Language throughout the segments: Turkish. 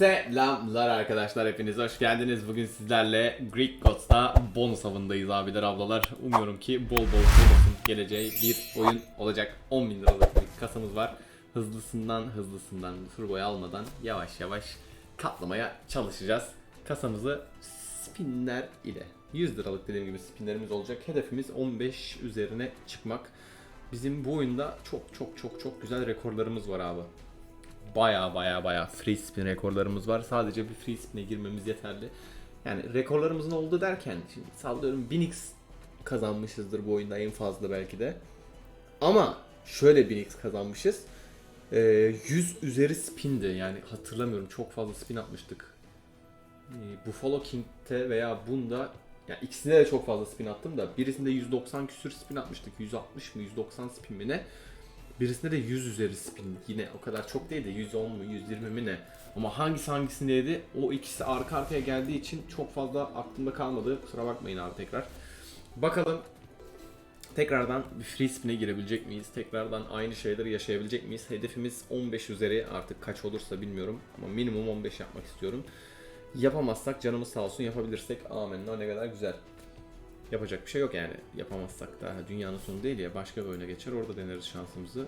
Selamlar arkadaşlar hepiniz hoş geldiniz. Bugün sizlerle Greek Gods'ta bonus avındayız abiler ablalar. Umuyorum ki bol bol bonusun geleceği bir oyun olacak. 10 bin liralık bir kasamız var. Hızlısından hızlısından turboyu almadan yavaş yavaş katlamaya çalışacağız. Kasamızı spinler ile 100 liralık dediğim gibi spinlerimiz olacak. Hedefimiz 15 üzerine çıkmak. Bizim bu oyunda çok çok çok çok güzel rekorlarımız var abi baya baya baya free spin rekorlarımız var. Sadece bir free spin'e girmemiz yeterli. Yani rekorlarımızın oldu derken şimdi sallıyorum 1000x kazanmışızdır bu oyunda en fazla belki de. Ama şöyle 1000x kazanmışız. Ee, 100 üzeri spindi yani hatırlamıyorum çok fazla spin atmıştık. Ee, Buffalo King'te veya bunda ya ikisine de çok fazla spin attım da birisinde 190 küsür spin atmıştık. 160 mı 190 spin mi ne? Birisinde de 100 üzeri spin yine o kadar çok değil de 110 mu 120 mi ne. Ama hangisi hangisindeydi o ikisi arka arkaya geldiği için çok fazla aklımda kalmadı. Kusura bakmayın abi tekrar. Bakalım tekrardan bir free spin'e girebilecek miyiz? Tekrardan aynı şeyleri yaşayabilecek miyiz? Hedefimiz 15 üzeri artık kaç olursa bilmiyorum ama minimum 15 yapmak istiyorum. Yapamazsak canımız sağ olsun yapabilirsek amenna ne kadar güzel. Yapacak bir şey yok yani. Yapamazsak da dünyanın sonu değil ya başka bir oyuna geçer orada deneriz şansımızı.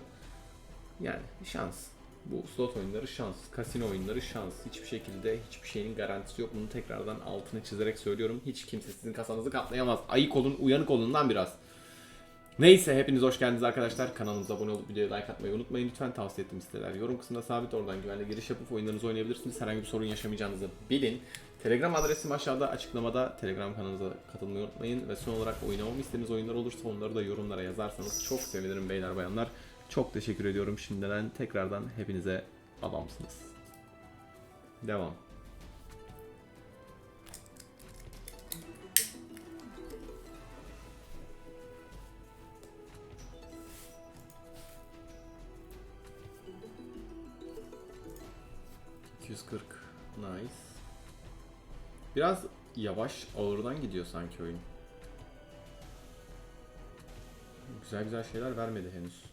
Yani şans. Bu slot oyunları şans. Kasino oyunları şans. Hiçbir şekilde hiçbir şeyin garantisi yok. Bunu tekrardan altını çizerek söylüyorum. Hiç kimse sizin kasanızı katlayamaz. Ayık olun, uyanık olun lan biraz. Neyse hepiniz hoş geldiniz arkadaşlar. Kanalımıza abone olup videoya like atmayı unutmayın. Lütfen tavsiye ettiğim siteler yorum kısmında sabit. Oradan güvenli giriş yapıp oyunlarınızı oynayabilirsiniz. Herhangi bir sorun yaşamayacağınızı bilin. Telegram adresim aşağıda açıklamada. Telegram kanalımıza katılmayı unutmayın. Ve son olarak oynamamı istediğiniz oyunlar olursa onları da yorumlara yazarsanız çok sevinirim beyler bayanlar. Çok teşekkür ediyorum şimdiden. Tekrardan hepinize adamsınız. Devam. ...240. Nice. Biraz yavaş, ağırdan gidiyor sanki oyun. Güzel güzel şeyler vermedi henüz.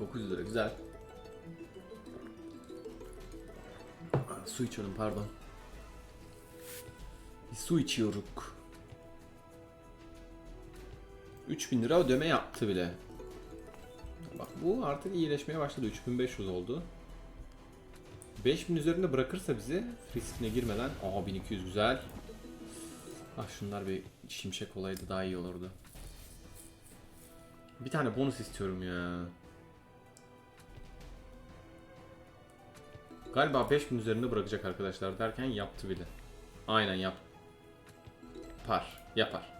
...900 lira güzel. Su içiyorum pardon. Bir su içiyoruz. 3000 lira ödeme yaptı bile. Bak bu artık iyileşmeye başladı. 3500 oldu. 5000 üzerinde bırakırsa bizi free spin'e girmeden aa 1200 güzel. Ah şunlar bir şimşek olaydı daha iyi olurdu. Bir tane bonus istiyorum ya. Galiba 5000 üzerinde bırakacak arkadaşlar derken yaptı bile. Aynen yap. Yapar. Yapar.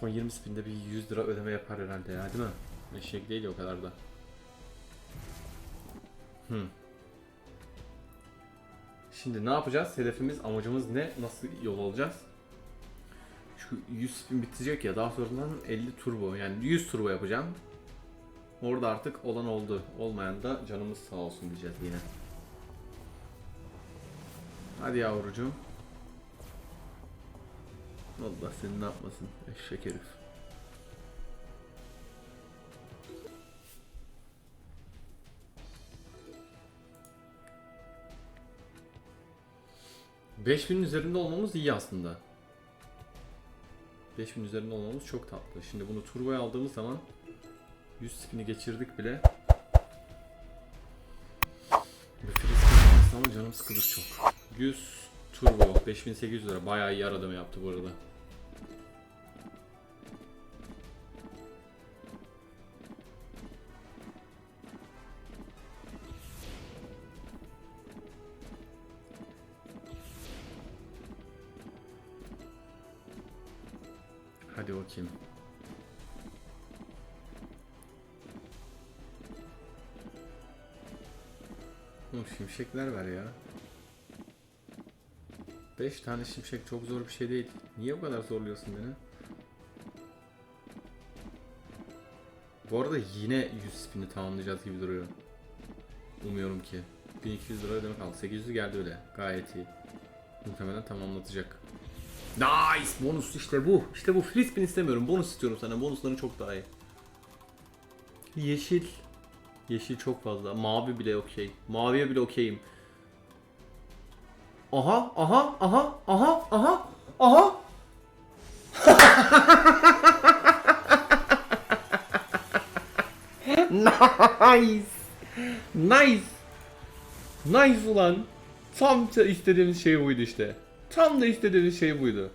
Son 20 spinde bir 100 lira ödeme yapar herhalde ya değil mi? Eşek değil o kadar da. Hmm. Şimdi ne yapacağız? Hedefimiz, amacımız ne? Nasıl yol alacağız? Şu 100 spin bitecek ya daha sonradan 50 turbo yani 100 turbo yapacağım. Orada artık olan oldu. Olmayan da canımız sağ olsun diyeceğiz yine. Hadi yavrucuğum. Allah seni ne yapmasın eşek herif. ...5000'in üzerinde olmamız iyi aslında. 5000 üzerinde olmamız çok tatlı. Şimdi bunu turboya aldığımız zaman 100 spin'i geçirdik bile. Bir spin ama canım sıkılır çok. 100 turbo 5800 lira bayağı iyi aradama yaptı bu arada. Hadi bakayım. Oğlum şimşekler ver ya. 5 tane şimşek çok zor bir şey değil. Niye bu kadar zorluyorsun beni? Bu arada yine 100 spin'i tamamlayacağız gibi duruyor. Umuyorum ki. 1200 lira ödeme kaldı. 800 geldi öyle. Gayet iyi. Muhtemelen tamamlatacak. Nice! Bonus işte bu. İşte bu. Free spin istemiyorum. Bonus istiyorum sana. Bonusların çok daha iyi. Yeşil. Yeşil çok fazla. Mavi bile okey. Maviye bile okeyim. Aha, aha, aha, aha, aha, aha. nice. Nice. Nice ulan. Tam istediğimiz şey buydu işte. Tam da istediğimiz şey buydu.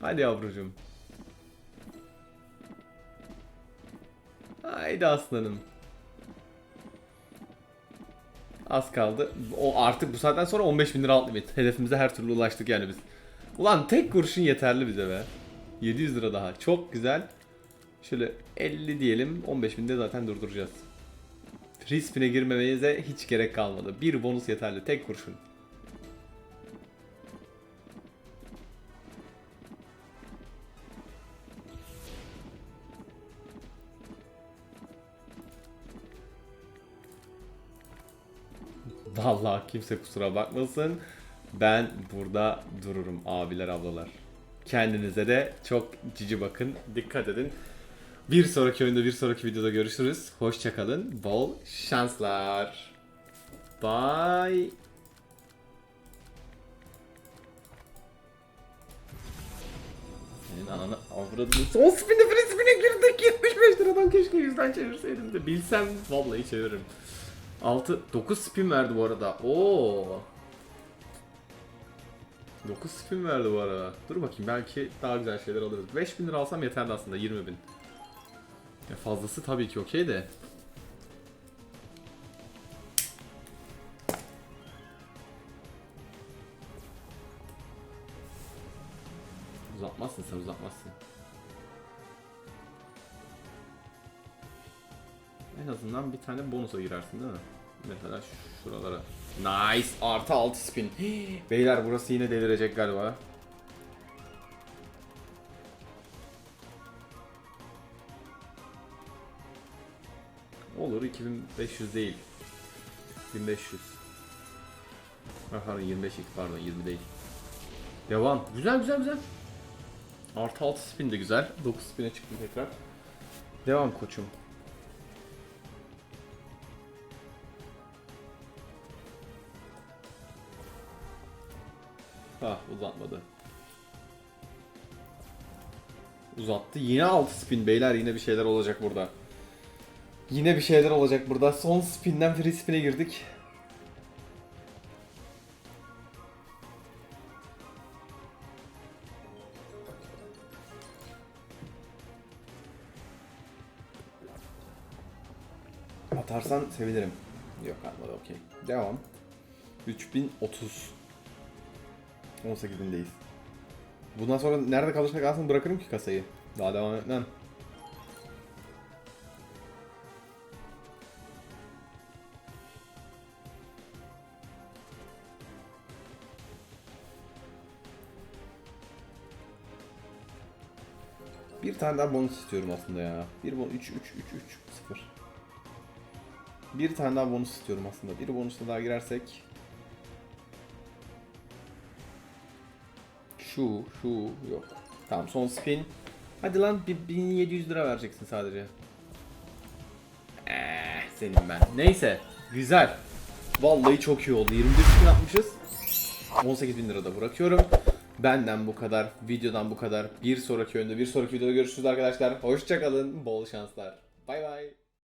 Hadi yavrucuğum. Haydi aslanım. Az kaldı. O artık bu saatten sonra 15 bin lira alt limit. Hedefimize her türlü ulaştık yani biz. Ulan tek kurşun yeterli bize be. 700 lira daha. Çok güzel. Şöyle 50 diyelim. 15 binde zaten durduracağız. Free spin'e girmemenize hiç gerek kalmadı. Bir bonus yeterli. Tek kurşun. Vallahi kimse kusura bakmasın. Ben burada dururum abiler ablalar. Kendinize de çok cici bakın. Dikkat edin. Bir sonraki oyunda bir sonraki videoda görüşürüz. Hoşçakalın. Bol şanslar. Bye. Senin ananı avradını son spin'e free spin'e girdik 75 liradan keşke yüzden çevirseydim de bilsem vallahi çeviririm 6 9 spin verdi bu arada. Oo. 9 spin verdi bu arada. Dur bakayım belki daha güzel şeyler alırız. 5000 lira alsam yeterli aslında 20 bin. Ya fazlası tabii ki okey de. Uzatmazsın sen uzatmazsın. En azından bir tane bonusa girersin değil mi? Mesela şuralara. Nice! Artı 6 spin. Beyler burası yine delirecek galiba. Olur 2500 değil. 1500. Ha, pardon 25 pardon 20 değil. Devam. Güzel güzel güzel. Artı 6 spin de güzel. 9 spin'e çıktım tekrar. Devam koçum. Ah uzatmadı. Uzattı. Yine 6 spin beyler yine bir şeyler olacak burada. Yine bir şeyler olacak burada. Son spinden free spin'e girdik. Atarsan sevinirim. Yok atmadı okey. Devam. 3030. 18.000'deyiz. Bundan sonra nerede kalırsa kalsın bırakırım ki kasayı. Daha devam etmem. Bir tane daha bonus istiyorum aslında ya. Bir bonus 3 3 3 3 0. Bir tane daha bonus istiyorum aslında. Bir bonusla daha girersek. Şu, şu yok. Tamam son spin. Hadi lan bir 1700 lira vereceksin sadece. Eh, senin ben. Neyse. Güzel. Vallahi çok iyi oldu. 21 spin atmışız. 18 bin lira da bırakıyorum. Benden bu kadar. Videodan bu kadar. Bir sonraki oyunda bir sonraki videoda görüşürüz arkadaşlar. Hoşçakalın. Bol şanslar. Bay bay.